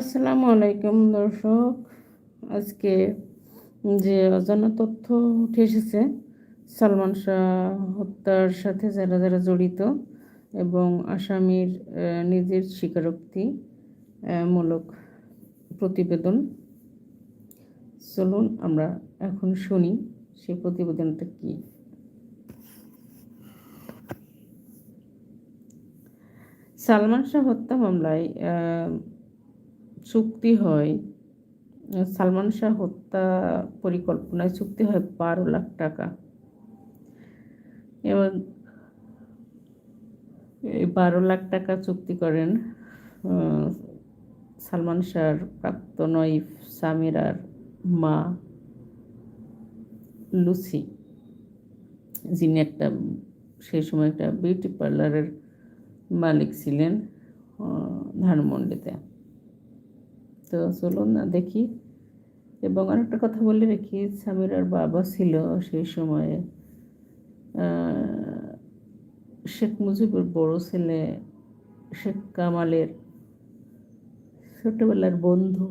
আসসালামু আলাইকুম, দর্শক। আজকে যে অজানা তথ্য উঠে এসেছে, সালমান শাহ হত্যার সাথে যারা যারা জড়িত এবং আসামির নিজের স্বীকারোক্তি মূলক প্রতিবেদন। চলুন আমরা এখন শুনি সেই প্রতিবেদনটা কী। সালমান শাহ হত্যা মামলায় চুক্তি হয়, সালমান শাহ হত্যা পরিকল্পনায় চুক্তি হয় বারো লাখ টাকা। এবং এই বারো লাখ টাকা চুক্তি করেন সালমান শাহর প্রাক্তন ওয়াইফ সামিরার মা লুসি, যিনি একটা, সেই সময় একটা বিউটি পার্লারের মালিক ছিলেন ধানমন্ডিতে। তো চলুন না, দেখি। এবং আরেকটা কথা বলে রেখি সামিরার বাবা ছিল সেই সময়ে শেখ মুজিবুর বড় ছেলে শেখ কামালের ছোটবেলার বন্ধু।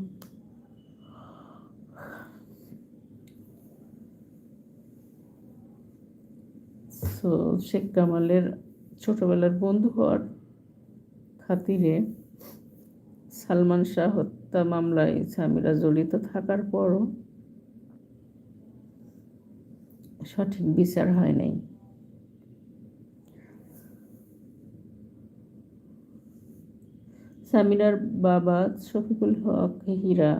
সো শেখ কামালের ছোটবেলার বন্ধু হওয়ার খাতিরে সালমান শাহ হত্যা মামলায় স্বামীরা জড়িত থাকার পরও সঠিক বিচার হয় নাই। সামিরার বাবা শফিকুল হক হীরা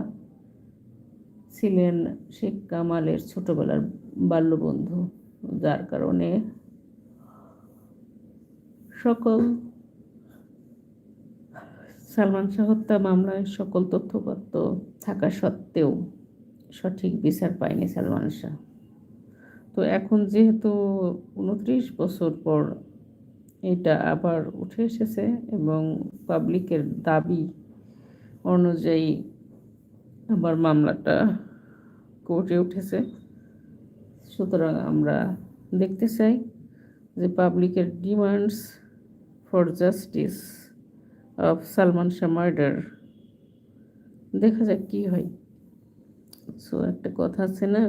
ছিলেন শেখ কামালের ছোটবেলার বাল্যবন্ধু, যার কারণে সকল সালমান শাহ হত্যা মামলায় সকল তথ্যপত্র থাকা সত্ত্বেও সঠিক বিচার পায়নি সালমান শাহ। তো এখন যেহেতু উনত্রিশ বছর পর এটা আবার উঠে এসেছে এবং পাবলিকের দাবি অনুযায়ী আবার মামলাটা কোর্টে উঠেছে, সুতরাং আমরা দেখতে চাই যে পাবলিকের demands for justice of Salman Shah murder দেখা যাক কী হয়। সো একটা কথা আছে না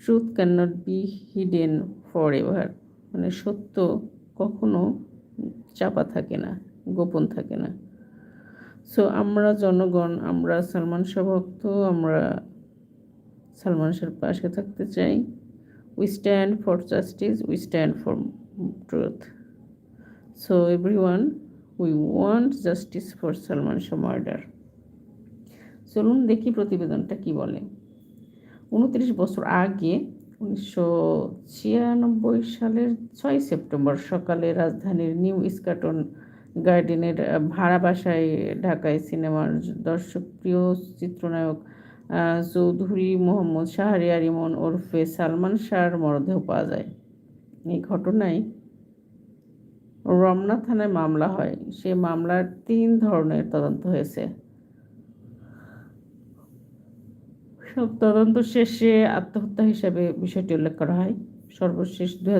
truth can not be hidden forever মানে সত্য কখনো চাপা থাকে না, গোপন থাকে না। সো আমরা জনগণ, আমরা সালমান শাহ ভক্ত, আমরা সালমান শাহর পাশে থাকতে চাই। We stand for justice we stand for truth so everyone we want justice for Salman Shah murder চলুন দেখি প্রতিবেদনটা কি বলে। উনত্রিশ বছর আগে উনিশশো ছিয়ানব্বই সালের ছয় সেপ্টেম্বর সকালে রাজধানীর নিউ ইস্কাটন গার্ডেনের ভাড়া বাসায় ঢাকায় সিনেমার দর্শকপ্রিয় চিত্রনায়ক চৌধুরী মোহাম্মদ শাহরিয়ার ইমন ওরফে সালমান শাহর মরদেহ পাওয়া যায়। এই ঘটনায় রমনা থানায় মামলা হয়। সে মামলার তিন ধরনের তদন্ত হয়েছে। সব তদন্ত শেষে আত্মহত্যা হিসাবে বিষয়টি উল্লেখ করা হয়। সর্বশেষ দু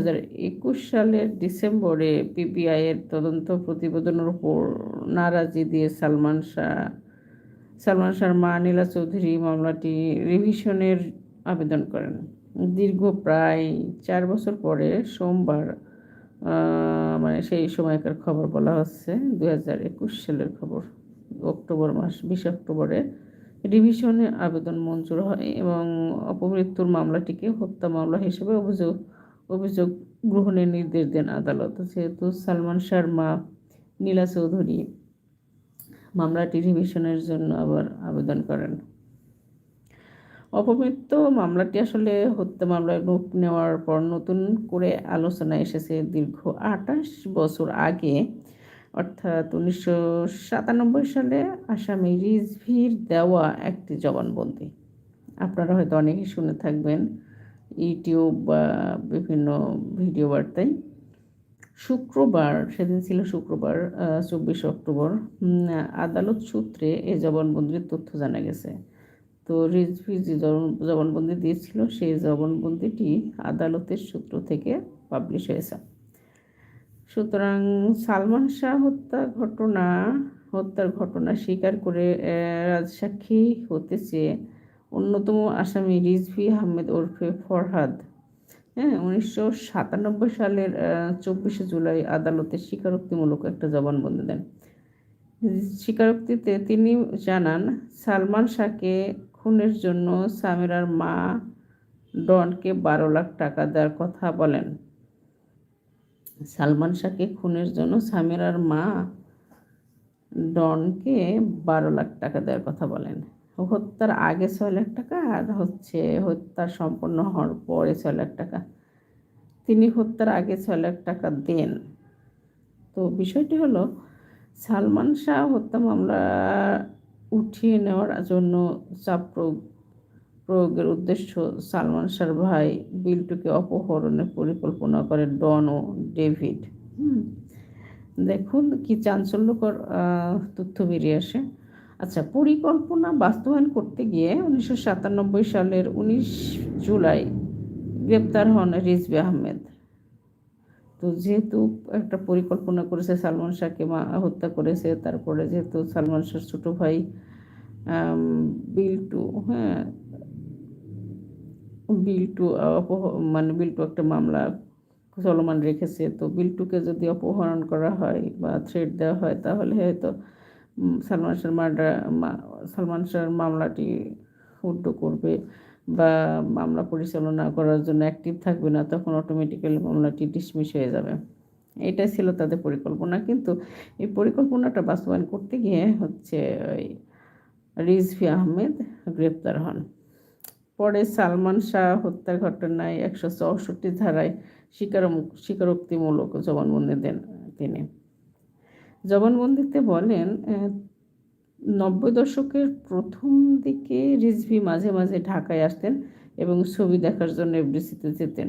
একুশ সালের ডিসেম্বরে পিবিআই এর তদন্ত প্রতিবেদনের উপর নারাজি দিয়ে সালমান শাহ, সালমান শাহর মা নীলা চৌধুরী মামলাটি রিভিশনের আবেদন করেন। দীর্ঘ প্রায় চার বছর পরে সোমবার মানে সেই সময়কার খবর বলা হচ্ছে দু হাজার একুশ সালের খবর, অক্টোবর মাস, বিশ অক্টোবরে। রিভিশনে আবেদন মঞ্জুর হয় এবং অপমৃত্যুর মামলাটিকে হত্যা মামলা হিসেবে অভিযোগ অভিযোগ গ্রহণের নির্দেশ দেন আদালত। যেহেতু সালমান শাহর মা নীলা চৌধুরী মামলাটি রিভিশনের জন্য আবার আবেদন করেন। অপমৃত্যু মামলাটি আসলে হত্যা মামলায় রূপ নেওয়ার পর নতুন করে আলোচনায় এসেছে দীর্ঘ আঠাশ বছর আগে। অর্থাৎ উনিশশো সাতানব্বই সালে আসামি রিজভির দেওয়া একটি জবানবন্দি। আপনারা হয়তো অনেকেই শুনে থাকবেন ইউটিউব বা বিভিন্ন ভিডিও বার্তায়। শুক্রবার, সেদিন ছিল শুক্রবার চব্বিশে অক্টোবর আদালত সূত্রে এই জবানবন্দির তথ্য জানা গেছে। তো রিজভি যে জবান- জবানবন্দি দিয়েছিল, সেই জবানবন্দিটি আদালতের সূত্র থেকে পাবলিশ হয়েছে। সুতরাং সালমান শাহ হত্যা ঘটনা, হত্যার ঘটনা স্বীকার করে রাজসাক্ষী হতে চেয়ে অন্যতম আসামি রিজভি আহমেদ ওরফে ফরহাদ হ্যাঁ উনিশশো সাতানব্বই সালের চব্বিশে জুলাই আদালতে স্বীকারোক্তিমূলক একটা জবানবন্দি দেন। স্বীকারোক্তিতে তিনি জানান, সালমান শাহকে খুনের জন্য সামিরার মা ডনকে বারো লাখ টাকা দেওয়ার কথা বলেন। সালমান শাহকে খুনের জন্য সামিরার মা ডনকে বারো লাখ টাকা দেওয়ার কথা বলেন। হত্যার আগে ছয় লাখ টাকা আর হচ্ছে হত্যা সম্পন্ন হওয়ার পরে ছয় লাখ টাকা। তিনি হত্যার আগে ছয় লাখ টাকা দেন। তো বিষয়টি হলো, সালমান শাহ হত্যা মামলা উঠিয়ে নেওয়ার জন্য চাপ প্রয়োগ, প্রয়োগের উদ্দেশ্য সালমান শাহর ভাই বিল্টুকে অপহরণের পরিকল্পনা করে ডন ও ডেভিড। দেখুন কি চাঞ্চল্যকর তথ্য বেরিয়ে আসে। আচ্ছা পরিকল্পনা বাস্তবায়ন করতে গিয়ে উনিশশো সাতানব্বই সালের উনিশ জুলাই গ্রেপ্তার হন রিজভি আহমেদ। তো যেহেতু একটা পরিকল্পনা করেছে সালমান শাহকে মা, হত্যা করেছে, তারপরে যেহেতু সালমান শাহর ছোট ভাই বিল্টু হ্যাঁ বিল্টু অপহ মানে বিল্টু একটা মামলা চলমান রেখেছে, তো বিল্টুকে যদি অপহরণ করা হয় বা থ্রেট দেওয়া হয়, তাহলে হয়তো সালমান শাহর মার্ডার সালমান শাহর মামলাটি উড্ড করবে। বা মামলা পরিচালনা করার জন্য অ্যাক্টিভ থাকবে না, তখন অটোমেটিক্যালি মামলাটি ডিসমিস হয়ে যাবে। এটাই ছিল তাদের পরিকল্পনা। কিন্তু এই পরিকল্পনাটা বাস্তবায়ন করতে গিয়ে হচ্ছে ওই রিজভি আহমেদ গ্রেপ্তার হন। পরে সালমান শাহ হত্যার ঘটনায় একশো চৌষট্টি ধারায় স্বীকার স্বীকারোক্তিমূলক জবানবন্দি দেন তিনি। জবানবন্দিতে বলেন নব্বই দশকের প্রথম দিকে রিজভি মাঝে মাঝে ঢাকায় আসতেন এবং ছবি দেখার জন্য এফডিসিতে যেতেন।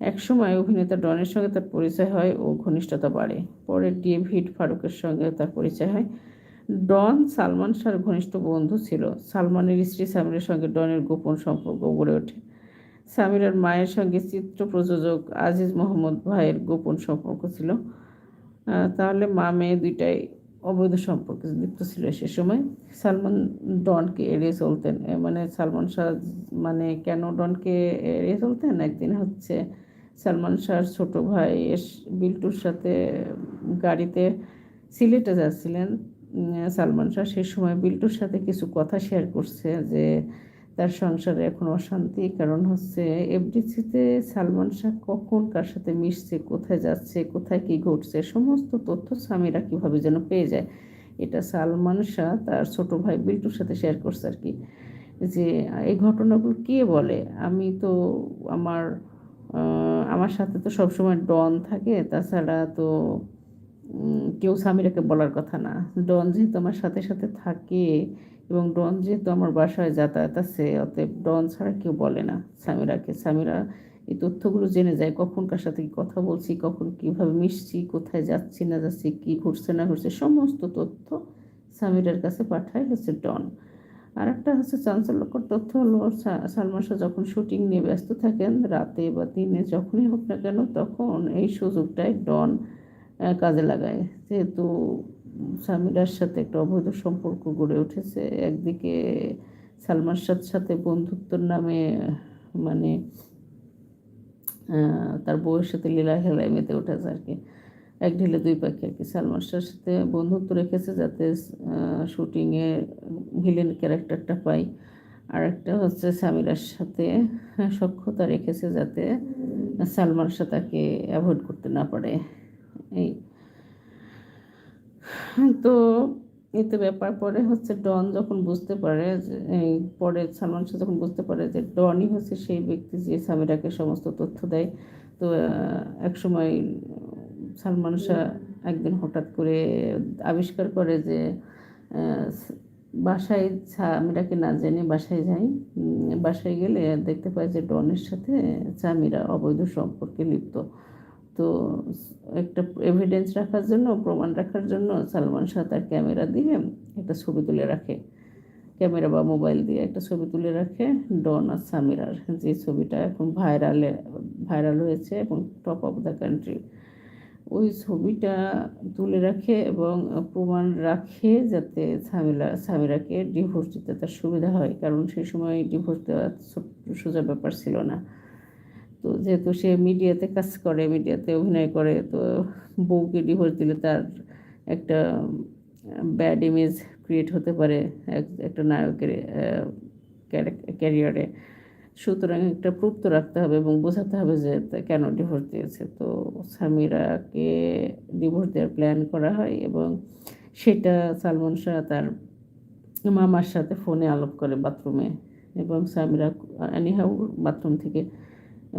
একসময় অভিনেতা ডনের সঙ্গে তার পরিচয় হয় ও ঘনিষ্ঠতা বাড়ে। পরে ডেভিড ফারুকের সঙ্গে তার পরিচয় হয়। ডন সালমান শাহর ঘনিষ্ঠ বন্ধু ছিল। সালমানের স্ত্রী সামিরের সঙ্গে ডনের গোপন সম্পর্ক গড়ে ওঠে। সামিরের মায়ের সঙ্গে চিত্র প্রযোজক আজিজ মোহাম্মদ ভাইয়ের গোপন সম্পর্ক ছিল। তাহলে মা মেয়ে দুইটাই অবৈধ সম্পর্কে লিপ্ত ছিল সে সময়। সালমান ডনকে এড়িয়ে চলতেন মানে সালমান শাহ মানে কেন ডনকে এড়িয়ে চলতেন? একদিন হচ্ছে সালমান শাহর ছোট ভাই এস- বিল্টুর সাথে গাড়িতে সিলেটে যাচ্ছিলেন। সালমান শাহ সে সময় বিল্টুর সাথে কিছু কথা শেয়ার করছে যে তার সংসারে এখন অশান্তি, কারণ হচ্ছে এফডিসিতে সালমান শাহ কখন কার সাথে মিশছে, কোথায় যাচ্ছে, কোথায় কি ঘটছে, সমস্ত তথ্য স্বামীরা কীভাবে যেন পেয়ে যায়, এটা সালমান শাহ তার ছোট ভাই বিল্টুর সাথে শেয়ার করছে আর কি। যে, এই ঘটনাগুলো কে বলে? আমি তো আমার আমার সাথে তো সবসময় ডন থাকে, তাছাড়া তো কেউ স্বামীরাকে বলার কথা না। ডন যেহেতু আমার সাথে সাথে থাকে এবং ডন যেহেতু আমার বাসায় যাতায়াত আছে, অতএব ডন ছাড়া কেউ বলে না স্বামীরাকে। স্বামীরা এই তথ্যগুলো জেনে যায়, কখন কার সাথে কথা বলছি, কখন কীভাবে মিশছি, কোথায় যাচ্ছি, না যাচ্ছি, কী ঘটছে না ঘটছে সমস্ত তথ্য স্বামীরার কাছে পাঠায় হচ্ছে ডন আর একটা হচ্ছে চাঞ্চল্যকর তথ্য হলো সালমান শাহ যখন শুটিং নিয়ে ব্যস্ত থাকেন, রাতে বা দিনে যখনই হোক না কেন, তখন এই সুযোগটায় ডন কাজে লাগায়। যেহেতু সামিরার সাথে একটা অবৈধ সম্পর্ক গড়ে উঠেছে। একদিকে সালমান শাহর সাথে বন্ধুত্বর নামে মানে তার বউয়ের সাথে লীলা খেলায় মেতে উঠেছে আর কি। এক ঢিলে দুই পাখি আর কি। সালমান শাহর সাথে বন্ধুত্ব রেখেছে যাতে শুটিংয়ে ভিলেন ক্যারেক্টারটা পাই। আর একটা হচ্ছে সামিরার সাথে সক্ষতা রেখেছে যাতে সালমান শাহ তাকে অ্যাভয়েড করতে না পারে। এই তো এতে ব্যাপার পরে হচ্ছে ডন যখন বুঝতে পারে পরে সালমান শাহ যখন বুঝতে পারে যে ডনই হচ্ছে সেই ব্যক্তি যে সামিরাকে সমস্ত তথ্য দেয় তো একসময় সালমান শাহ একদিন হঠাৎ করে আবিষ্কার করে যে বাসায় সামিরাকে না জেনে বাসায় যাই বাসায় গেলে দেখতে পাই যে ডনের সাথে সামিরা অবৈধ সম্পর্কে লিপ্ত। তো একটা এভিডেন্স রাখার জন্য, প্রমাণ রাখার জন্য সালমান শাহ তার ক্যামেরা দিয়ে একটা ছবি তুলে রাখে। ক্যামেরা বা মোবাইল দিয়ে একটা ছবি তুলে রাখে, ডন আর সামিরার। যে ছবিটা এখন ভাইরালে ভাইরাল হয়েছে এবং টপ অফ দ্য কান্ট্রি ওই ছবিটা তুলে রাখে এবং প্রমাণ রাখে যাতে সামিলা, সামিরাকে ডিভোর্স দিতে তার সুবিধা হয়। কারণ সেই সময় ডিভোর্স দেওয়া ছোট্ট সোজা ব্যাপার ছিল না। তো যেহেতু সে মিডিয়াতে কাজ করে, মিডিয়াতে অভিনয় করে, তো বউকে ডিভোর্স দিলে তার একটা ব্যাড ইমেজ ক্রিয়েট হতে পারে একটা নায়কের ক্যারিয়ারে সুতরাং একটা প্রুফ রাখতে হবে এবং বোঝাতে হবে যে কেন ডিভোর্স দিয়েছে। তো সামিরাকে ডিভোর্স দেওয়ার প্ল্যান করা হয় এবং সেটা সালমান শাহ তার মামার সাথে ফোনে আলাপ করে বাথরুমে এবং সামিরা অ্যানিহাউ বাথরুম থেকে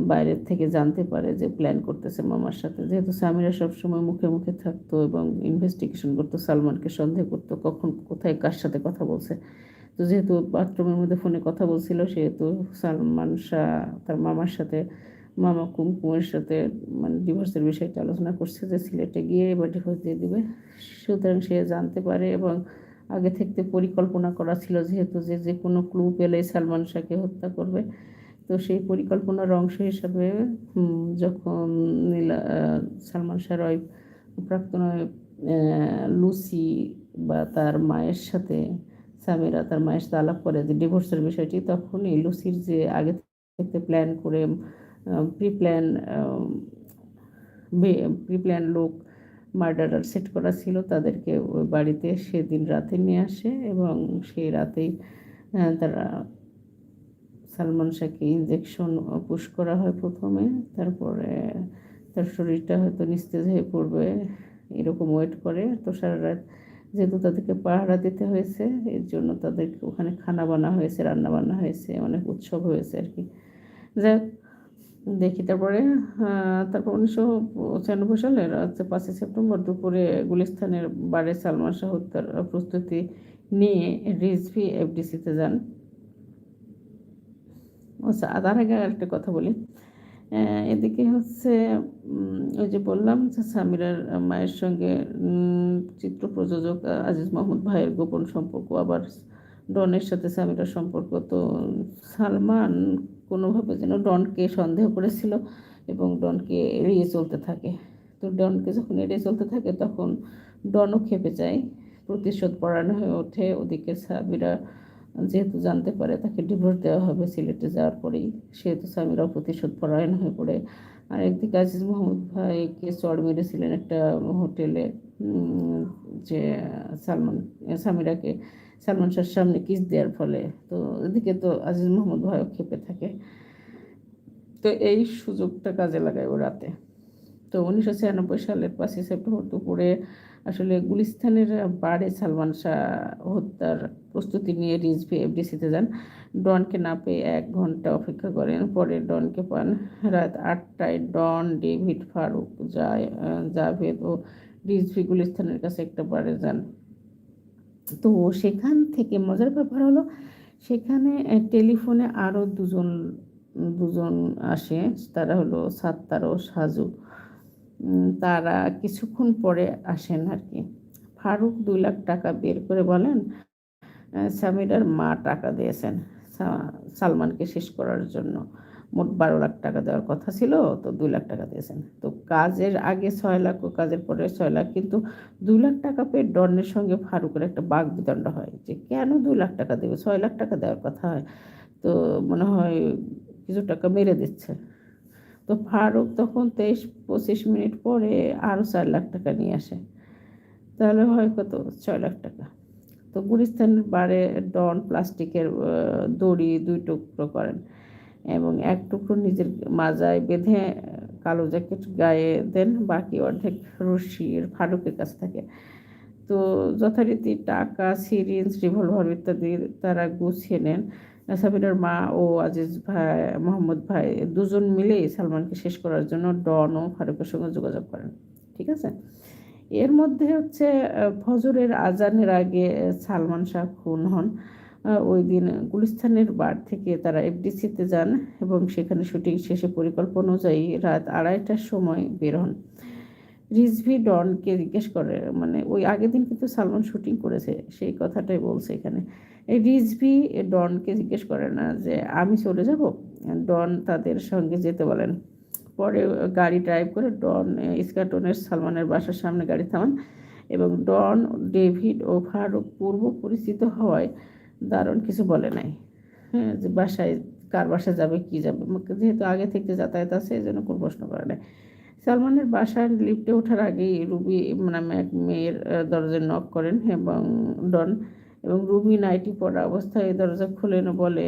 বাইরের থেকে জানতে পারে যে প্ল্যান করতেছে মামার সাথে। যেহেতু সামিরা সবসময় মুখে মুখে থাকতো এবং ইনভেস্টিগেশন করতো, সালমানকে সন্দেহ করতো কখন, কোথায়, কার সাথে কথা বলছে। তো যেহেতু বাথরুমের মধ্যে ফোনে কথা বলছিল, সেহেতু সালমান শাহ তার মামার সাথে, মামা কুমকুমের সাথে মানে ডিভোর্সের বিষয়টা আলোচনা করছে যে সিলেটে গিয়ে এবার ডিভোর্স দিয়ে দিবে। সুতরাং সে জানতে পারে এবং আগে থেকে পরিকল্পনা করা ছিল যেহেতু যে যে কোনো ক্লু পেলেই সালমান শাহকে হত্যা করবে। তো সেই পরিকল্পনার অংশ হিসাবে যখন, নীলা সালমান শাহ রয় প্রাক্তন লুসি বা তার মায়ের সাথে, সামিরা তার মায়ের সাথে আলাপ করে যে ডিভোর্সের বিষয়টি, তখনই লুসির যে আগে থেকে প্ল্যান করে প্রি প্ল্যান প্রি প্ল্যান লোক মার্ডারার সেট করা ছিল, তাদেরকে ওই বাড়িতে সেদিন রাতে নিয়ে আসে এবং সেই রাতেই তারা সালমান শাহকে ইঞ্জেকশন পুশ করা হয় প্রথমে, তারপরে তার শরীরটা হয়তো নিস্তেজ হয়ে পড়বে, এরকম ওয়েট করে। তো সারা রাত যেহেতু তাদেরকে পাহারা দিতে হয়েছে, এর জন্য তাদেরকে ওখানে খানা বানা হয়েছে, রান্না বান্না হয়েছে, অনেক উৎসব হয়েছে আর কি। যাক দেখি তারপরে তারপর উনিশশো ছিয়ানব্বই সালের হচ্ছে পাঁচই সেপ্টেম্বর দুপুরে গুলিস্তানের বারে সালমান শাহ হত্যার প্রস্তুতি নিয়ে রিজভি এফডিসিতে যান। আচ্ছা তার আগে একটা কথা বলি। এদিকে হচ্ছে ওই যে বললাম যে সামিরার মায়ের সঙ্গে চিত্র প্রযোজক আজিজ মাহমুদ ভাইয়ের গোপন সম্পর্ক, আবার ডনের সাথে সামিরার সম্পর্ক। তো সালমান কোনোভাবে যেন ডনকে সন্দেহ করেছিল এবং ডনকে এড়িয়ে চলতে থাকে। তো ডনকে যখন এড়িয়ে চলতে থাকে, তখন ডনও খেপে যায়। প্রতিশোধ পড়ানো হয়ে ওঠে। ওদিকে সামিরা যেহেতু জানতে পারে, তাকে ডিভোর্স দেওয়া হবে সিলেটে যাওয়ার পরেই। সেহেতু স্বামীরাও প্রতিশোধ পরায়ণ হয়ে পড়ে। আর একদিকে আজিজ মোহাম্মদ ভাইকে চড় মেরেছিলেন একটা হোটেলে যে সালমান, স্বামীরাকে, সালমান শাহর সামনে কিস দেওয়ার ফলে। তো এদিকে তো আজিজ মোহাম্মদ ভাইও খেপে থাকে। তো এই সুযোগটা কাজে লাগায় ও রাতে তো উনিশশো ছিয়ানব্বই সালের পাঁচই সেপ্টেম্বর দুপুরে আসলে গুলিস্তানের বারে সালমান শাহ হত্যার প্রস্তুতি নিয়ে রিজভি এফডিসিতে যান। ডনকে না পেয়ে এক ঘণ্টা অপেক্ষা করেন। পরে ডনকে পান। রাত আটটায় ডন, ডেভিড ফারুক যায় জাভেদ ও রিজভি গুলিস্তানের কাছে একটা বারে যান। তো সেখান থেকে মজার ব্যাপার হলো, সেখানে টেলিফোনে আরও দুজন দুজন আসে। তারা হলো সাত্তার ও সাজু। তারা কিছুক্ষণ পরে আসেন আর কি। ফারুক দুই লাখ টাকা বের করে বলেন সামিরার মা টাকা দিয়েছেন সালমানকে শেষ করার জন্য। মোট বারো লাখ টাকা দেওয়ার কথা ছিল, তো দুই লাখ টাকা দিয়েছেন। তো কাজের আগে ছয় লাখ ও কাজের পরে ছয় লাখ, কিন্তু দুই লাখ টাকা পেয়ে ডনের সঙ্গে ফারুকের একটা বাঘ বিদণ্ড হয় যে, কেন দুই লাখ টাকা দেবে? ছয় লাখ টাকা দেওয়ার কথা হয়। তো মনে হয় কিছু টাকা মেরে দিচ্ছে। তো ফারুক তখন তেইশ, পঁচিশ মিনিট পরে আরও চার লাখ টাকা নিয়ে আসে। তাহলে হয় কত? ছয় লাখ টাকা। তো গুলিস্তানের বারে ডন প্লাস্টিকের দড়ি দুই টুকরো করেন এবং এক টুকরো নিজের মাজায় বেঁধে কালো জ্যাকেট গায়ে দেন, বাকি অর্ধেক রশির ফারুকের কাছে থাকে। তো যথারীতি টাকা, সিরিঞ্জ, রিভলভার ইত্যাদি তারা গুছিয়ে নেন। সাবিনার মা ও আজিজ ভাই, মোহাম্মদ ভাই দুজন মিলেই সালমানকে শেষ করার জন্য ডন ও ফারুকের সঙ্গে যোগাযোগ করেন, ঠিক আছে? এর মধ্যে হচ্ছে ফজরের আজানের আগে সালমান শাহ খুন হন। ওই দিন গুলিস্তানের বার থেকে তারা এফডিসিতে যান এবং সেখানে শুটিং শেষে পরিকল্পনা অনুযায়ী রাত আড়াইটার সময় বের হন। রিজভি ডনকে জিজ্ঞেস করে মানে ওই আগের দিন কিন্তু সালমান শুটিং করেছে, সেই কথাটাই বলছে এখানে। এই রিজভি ডনকে জিজ্ঞেস করে না যে, আমি চলে যাব? ডন তাদের সঙ্গে যেতে বলেন। পরে গাড়ি ড্রাইভ করে ডন ইস্কাটনের সালমানের বাসার সামনে গাড়ি থামান এবং ডন, ডেভিড ও ফারুক পূর্ব পরিচিত হওয়ায় দারুণ কিছু বলে নাই। হ্যাঁ যে বাসায়, কার বাসায় যাবে, কি যাবে? যেহেতু আগে থেকে যাতায়াত আছে এই জন্য কোনো প্রশ্ন করে নাই। সালমানের বাসার লিফটে ওঠার আগেই রুবি নামে এক মেয়ের দরজায় নক করেন এবং ডন এবং রুবি নাইটি পড়া অবস্থায় দরজা খুলেন বলে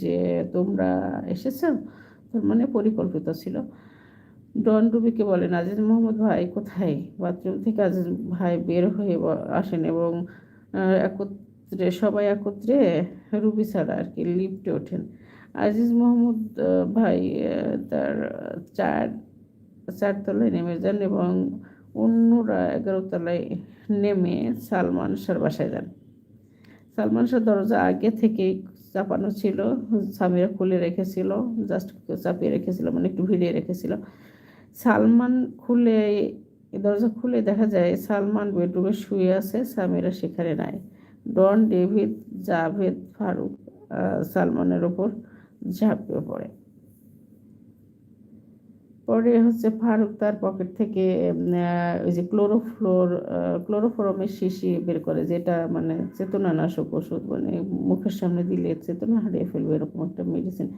যে, তোমরা এসেছ? তার মানে পরিকল্পিত ছিল। ডন রুবিকে বলেন আজিজ মোহাম্মদ ভাই কোথায়? বাথরুম থেকে আজিজ ভাই বের হয়ে আসেন এবং একত্রে, সবাই একত্রে রুবি ছাড়া আর কি লিফটে ওঠেন। আজিজ মোহাম্মদ ভাই তার চার চারতলায় নেমে যান এবং অন্যরা এগারো তলায় নেমে সালমান শাহর বাসায় যান। সালমান শাহ দরজা আগে থেকেই চাপানো ছিল, সামিরা খুলে রেখেছিল জাস্ট চাপিয়ে রেখেছিল মানে একটু ভিড়িয়ে রেখেছিল। সালমান খুলে, দরজা খুলে দেখা যায় সালমান বেডরুমে শুয়ে আছে, সামিরা সেখানে নাই। ডন, ডেভিড, জাভেদ, ফারুক সালমানের ওপর ঝাঁপিয়ে পড়ে। পরে হচ্ছে ফারুক তার পকেট থেকে ওই যে ক্লোরোফ্লোর ক্লোরোফোরমের শিশি বের করে, যেটা মানে চেতনানাশক ওষুধ মানে মুখের সামনে দিলে চেতনা হারিয়ে ফেলবে এরকম একটা মেডিসিন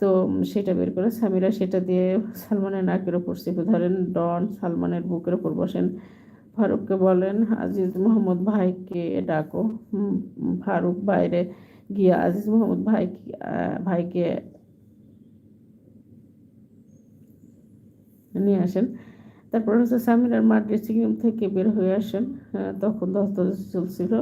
তো সেটা বের করে সামিরা সেটা দিয়ে সালমানের নাকের ওপর চেপে ধরেন, ডন সালমানের বুকের ওপর বসেন। ফারুককে বলেন, আজিজ মোহাম্মদ ভাইকে ডাকো। ফারুক বাইরে গিয়ে, আজিজ মোহাম্মদ ভাই ভাইকে নিয়ে আসেন। তারপর হচ্ছে সামিরার মা ড্রেসিং রুম থেকে বের হয়ে আসেন। তখন দস্ত চলছিল।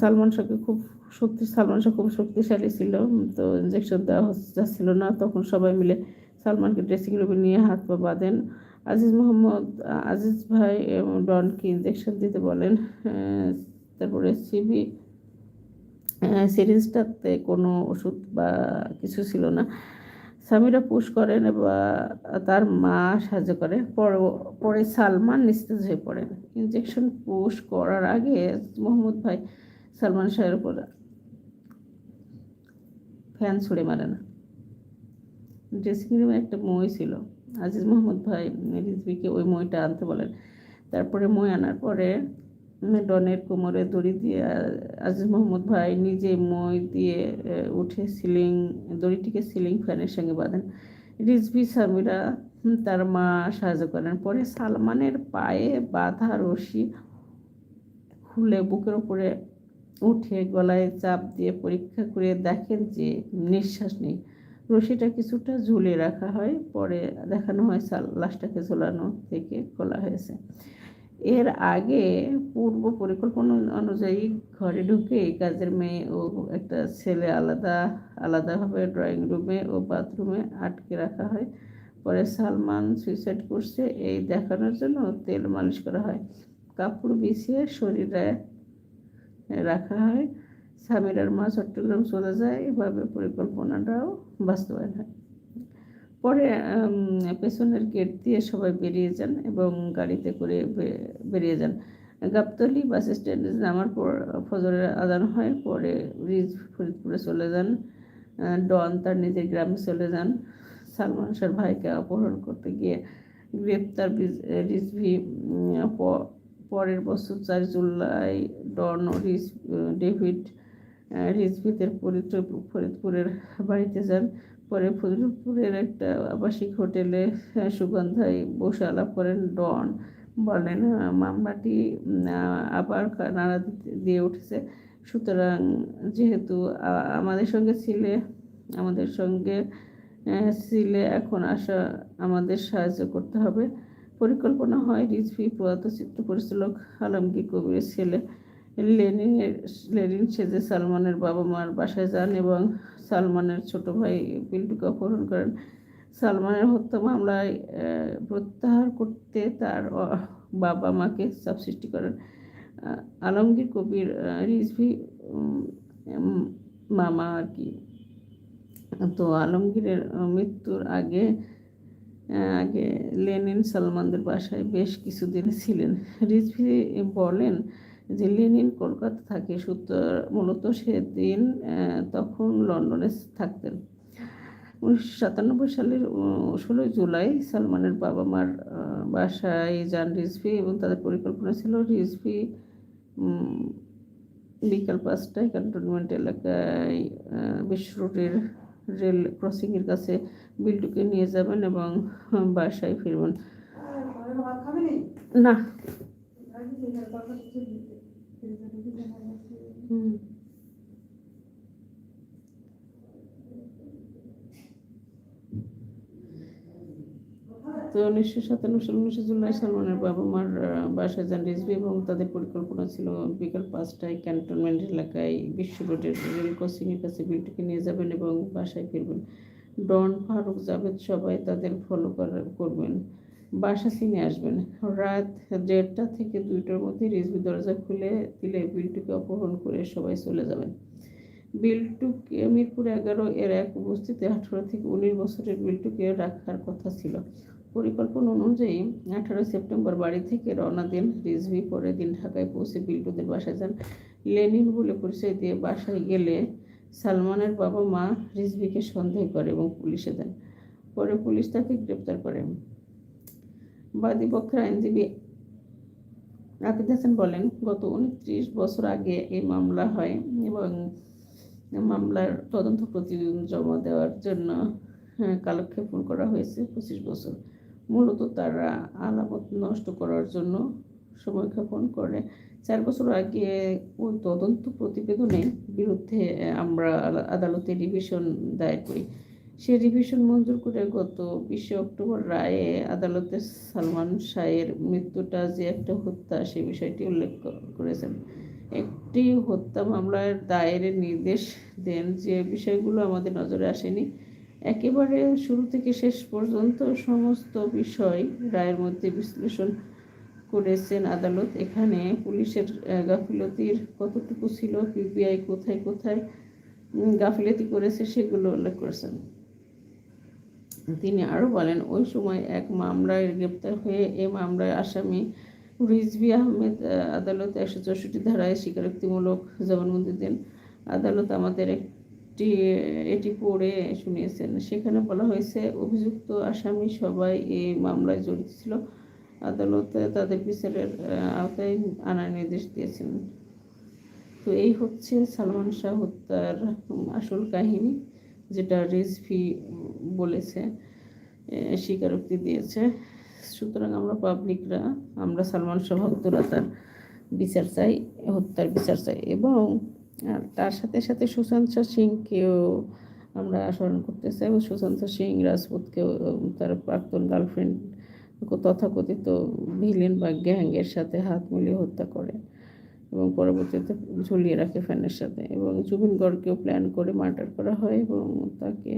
সালমান শাহকে খুব শক্তি, সালমান শাহ খুব শক্তিশালী ছিল। তো ইঞ্জেকশন দেওয়া যাচ্ছিল না। তখন সবাই মিলে সালমানকে ড্রেসিং রুমে নিয়ে হাত পা বাঁধেন। আজিজ মোহাম্মদ, আজিজ ভাই ডনকে ইঞ্জেকশন দিতে বলেন। তারপরে সিবি সিরিজটাতে কোনো ওষুধ বা কিছু ছিল না। সামিরা পুশ করেন বা তার মা সাহায্য করে। পরে সালমান নিস্তেজ হয়ে পড়েন। ইঞ্জেকশন পুশ করার আগে মোহাম্মদ ভাই সালমান শাহের উপর ফ্যান ছুড়ে মারে না ড্রেসিং রুমে একটা মই ছিল। আজিজ মোহাম্মদ ভাই রিজবিকে ওই মইটা আনতে বলেন। তারপরে মই আনার পরে ডনের কোমরে দড়ি দিয়ে আজিজ মোহাম্মদ ভাই নিজে মই দিয়ে উঠে সিলিং, দড়িটিকে সিলিং ফ্যানের সঙ্গে বাঁধেন। রিজভি সামিরা তার মা সাহায্য করেন। পরে সালমানের পায়ে বাঁধা রশি খুলে বুকের উপরে উঠে গলায় চাপ দিয়ে পরীক্ষা করে দেখেন যে নিঃশ্বাস নেই। রশিটা কিছুটা ঝুলে রাখা হয়, পরে দেখানো হয় লাশটাকে ঝোলানো থেকে খোলা হয়েছে। এর আগে পূর্ব পরিকল্পনা অনুযায়ী ঘরে ঢুকে কাজের মেয়ে ও একটা ছেলে আলাদা, আলাদাভাবে ড্রয়িং রুমে ও বাথরুমে আটকে রাখা হয়। পরে সালমান সুইসাইড করছে, এই দেখানোর জন্য তেল মালিশ করা হয়। কাপড় বিছিয়ে শরীরে রাখা হয়। সামিরার মা চট্টগ্রাম চলে যায়। এভাবে পরিকল্পনাটাও বাস্তবায়ন হয়। পরে পেছনের গেট দিয়ে সবাই বেরিয়ে যান এবং গাড়িতে করে বেরিয়ে যান। গাবতলি বাস স্ট্যান্ডে নামার পর, ফজরের আদান হয় পরে রিজ ফরিদপুরে চলে যান। ডন তার নিজের গ্রামে চলে যান। সালমান শাহর ভাইকে অপহরণ করতে গিয়ে গ্রেপ্তার রিজভি পরের বছর চার জুলাই ডন ও রিজ ডেভিড রিজভিদের ফরিদপুরের বাড়িতে যান। পরে ফজলপুরের একটা আবাসিক হোটেলে সুগন্ধায় বসে আলাপ করেন ডন। বলেন মামলাটি আবার নাড়া দিয়ে উঠেছে। সুতরাং যেহেতু আমাদের সঙ্গে ছিলে, আমাদের সঙ্গে ছিলে, এখন আসা আমাদের সাহায্য করতে হবে। পরিকল্পনা হয় রিজভি প্রয়াত চিত্র পরিচালক আলমগীর কবিরের ছেলে লেনিনের, লেনিন সেজে সালমানের বাবা মার বাসায় যান এবং সালমানের ছোট ভাই পিন্টুকে অপহরণ করেন। সালমানের হত্যা মামলায় প্রত্যাহার করতে তার বাবা মাকে চাপ সৃষ্টি করেন। আলমগীর কবির রিজভি মামা আর কি। তো আলমগীরের মৃত্যুর আগে আগে লেনিন সালমানদের বাসায় বেশ কিছুদিন ছিলেন। রিজভি বলেন যে লেনিন কলকাতা থাকে সূত্র মূলত সেদিন তখন লন্ডনে থাকতেন। উনিশশো সাতানব্বই সালের ষোলোই জুলাই সালমানের বাবা মার বাসায় যান রিজভি এবং তাদের পরিকল্পনা ছিল রিজভি বিকাল পাঁচটায় ক্যান্টনমেন্ট এলাকায় আহ, বিশ্ব রোডের রেল ক্রসিংয়ের কাছে বিল্টুকে নিয়ে যাবেন এবং বাসায় ফিরবেন। না। তো উনিশশো সাতান্ন সাল উনিশে জুলাই সালমানের বাবা মার বাসায় যান রিজভি এবং তাদের পরিকল্পনা ছিল বিকাল পাঁচটায় ক্যান্টনমেন্ট এলাকায় বিশ্ব রোডের রেল ক্রসিংয়ের কাছে বিল্টুকে নিয়ে যাবেন এবং বাসায় ফিরবেন। ডন ফারুক জাভেদ সবাই তাদের ফলো করবেন। বাসা চিনে আসবেন রাত দেড়টা থেকে দুইটার মধ্যে রিজভি দরজা খুলে দিলে বিল্টুকে অপহরণ করে সবাই চলে যাবেন। বিল্টুকে মিরপুর এগারো এর এক উপস্থিতি আঠারো থেকে উনিশ বছরের বিল্টুকে রাখার কথা ছিল। পরিকল্পনা অনুযায়ী আঠারো সেপ্টেম্বর বাড়ি থেকে রওনা দেন রিজভি। পরের দিন ঢাকায় পৌঁছে বিল্টুদের বাসায় যান। লেনিন বলে পরিচয় দিয়ে বাসায় গেলে সালমানের বাবা মা রিজভিকে সন্দেহ করে এবং পুলিশে দেন। পরে পুলিশ তাকে গ্রেপ্তার করে। বাদী পক্ষের আইনজীবী আকিদ হাসান বলেন গত উনত্রিশ বছর আগে এই মামলা হয় এবং মামলার তদন্ত প্রতিবেদন জমা দেওয়ার জন্য হ্যাঁ, কালক্ষেপণ করা হয়েছে পঁচিশ বছর। মূলত তারা আলামত নষ্ট করার জন্য সময়ক্ষেপণ করে। চার বছর আগে ওই তদন্ত প্রতিবেদনের বিরুদ্ধে আমরা আদালতে রিভিশন দায়ের করি। সেই রিভিশন মঞ্জুর করে গত বিশে অক্টোবর রায়ে আদালতে সালমান শাহের মৃত্যুটা যে একটা হত্যা, সে বিষয়টি উল্লেখ করেছেন। একটি হত্যা মামলার দায়েরের নির্দেশ দেন যে বিষয়গুলো আমাদের নজরে আসেনি। একেবারে শুরু থেকে শেষ পর্যন্ত সমস্ত বিষয় রায়ের মধ্যে বিশ্লেষণ করেছেন আদালত। এখানে পুলিশের গাফিলতির কতটুকু ছিল, পিবিআই কোথায় কোথায় গাফিলতি করেছে সেগুলো উল্লেখ করেছেন। তিনি আরও বলেন ওই সময় এক মামলায় গ্রেপ্তার হয়ে এ মামলায় আসামি রিজভি আহমেদ আহ, আদালতে একশো চৌষট্টি ধারায় স্বীকারোক্তিমূলক জবানবন্দি দেন। আদালত আমাদের একটি এটি পড়ে শুনিয়েছেন। সেখানে বলা হয়েছে অভিযুক্ত আসামি সবাই এই মামলায় জড়িত ছিল। আদালতে তাদের বিচারের আওতায় আনার নির্দেশ দিয়েছেন। তো এই হচ্ছে সালমান শাহ হত্যার আসল কাহিনী। যেটা রেজভি বলেছে স্বীকারোক্তি দিয়েছে। সুতরাং আমরা পাবলিকরা, আমরা সালমান শাহ তার বিচার চাই, হত্যার বিচার চাই এবং, আর তার সাথে সাথে সুশান্ত সিংকেও আমরা স্মরণ করতে চাই এবং সুশান্ত সিং রাজপুতকেও তার প্রাক্তন গার্লফ্রেন্ড তথাকথিত ভিলেন বা গ্যাংয়ের সাথে হাত মিলিয়ে হত্যা করে। এবং পরবর্তীতে ঝুলিয়ে রাখে ফ্যানের সাথে এবং জুবিন গড়কেও প্ল্যান করে মার্ডার করা হয় এবং তাকে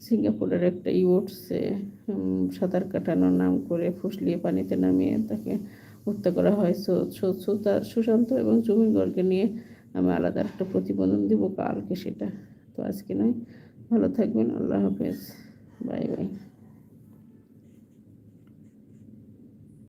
সিঙ্গাপুরের একটা ইউটসে সাঁতার কাটানোর নাম করে ফুসলিয়ে পানিতে নামিয়ে তাকে হত্যা করা হয়। সুশান্ত এবং জুবিন গড়কে নিয়ে আমি আলাদা একটা প্রতিবেদন দিব, কালকে সেটা। তো আজকে নয়। ভালো থাকবেন, আল্লাহ হাফেজ। Bye bye.